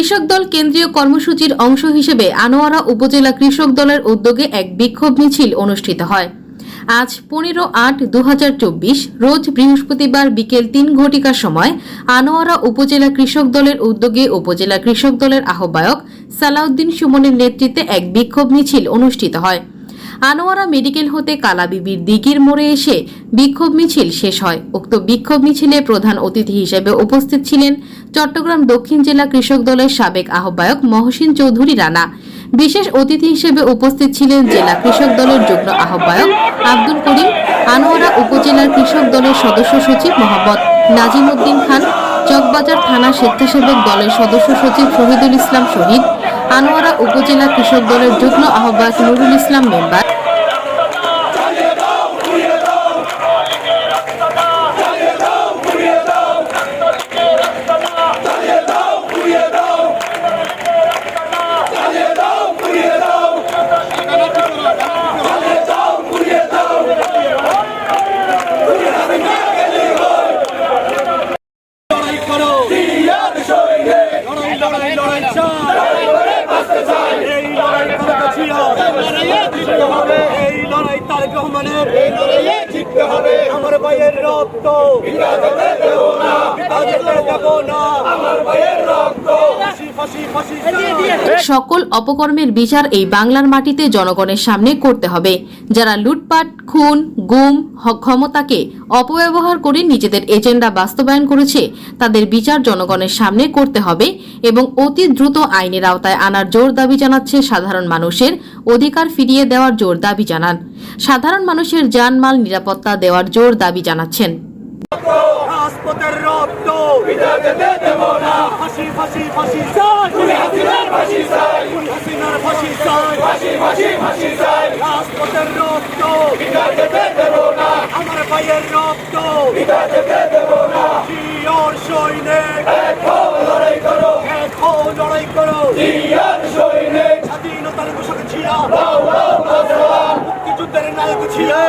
কৃষক দল কেন্দ্রীয় কর্মসূচির অংশ হিসেবে আনোয়ারা উপজেলা কৃষক দলের উদ্যোগে এক বিক্ষোভ মিছিল অনুষ্ঠিত হয়। আজ পনেরো আট দু রোজ বৃহস্পতিবার বিকেল তিন ঘটিকার সময় আনোয়ারা উপজেলা কৃষক দলের উদ্যোগে উপজেলা কৃষক দলের আহ্বায়ক সালাউদ্দিন সুমনের নেতৃত্বে এক বিক্ষোভ মিছিল অনুষ্ঠিত হয়। আনোয়ারা মেডিকেল হতে কালাবিবির দিঘির মোড়ে এসে বিক্ষোভ মিছিল শেষ হয়। উক্ত বিক্ষোভ মিছিলে প্রধান অতিথি হিসেবে উপস্থিত ছিলেন চট্টগ্রাম দক্ষিণ জেলা কৃষক দলের সাবেক আহ্বায়ক মহসিন চৌধুরী রানা। বিশেষ অতিথি হিসেবে উপস্থিত ছিলেন জেলা কৃষক দলের যুগ্ম আহ্বায়ক আব্দুল করিম, আনোয়ারা উপজেলার কৃষক দলের সদস্য সচিব মোহাম্মদ নাজিম উদ্দিন খান, চকবাজার থানা স্বেচ্ছাসেবক দলের সদস্য সচিব শহীদুল ইসলাম শহীদ আনোয়ারা উপজেলা কৃষক দলের যুগ্ম আহ্বায়ক নুরুল ইসলাম মেম্বার লড়াই লড়াই লড়াই চাই এই লড়াই করতে ছিল এই লড়াই তারেক রহমানের আমার ভাইয়ের রক্ত। বিভাজনে দেব না ফাঁসি ফাঁসি ফাঁসি চাই। সকল অপকর্মের বিচার এই বাংলার মাটিতে জনগণের সামনে করতে হবে। যারা লুটপাট, খুন, গুম ক্ষমতাকে অপব্যবহার করে নিজেদের এজেন্ডা বাস্তবায়ন করেছে, তাদের বিচার জনগণের সামনে করতে হবে এবং অতি দ্রুত আইনের আওতায় আনার জোর দাবি জানাচ্ছে সাধারণ মানুষের অধিকার ফিরিয়ে দেওয়ার জোর দাবি জানান। সাধারণ মানুষের জানমাল নিরাপত্তা দেওয়ার জোর দাবি জানাচ্ছেন। ভারতের রক্ত বিধাতে দেব না ফাঁসি ফাঁসি ফাঁসি চাই। খুনি হাসিনার ফাঁসি চাই। খুনি হাসিনার ফাঁসি চাই ফাঁসি ফাঁসি ফাঁসি চাই রাজপথের রক্ত বিধাতে দেব না আমার ভাইয়ের রক্ত বিধাতে দেব না জিয়র সৈনিক। এখন লড়াই করো এখন লড়াই করো। জিয়র সৈনিক স্বাধীনতার ঘোষক ছিয়া মুক্তিযুদ্ধের নায়ক ছিয়া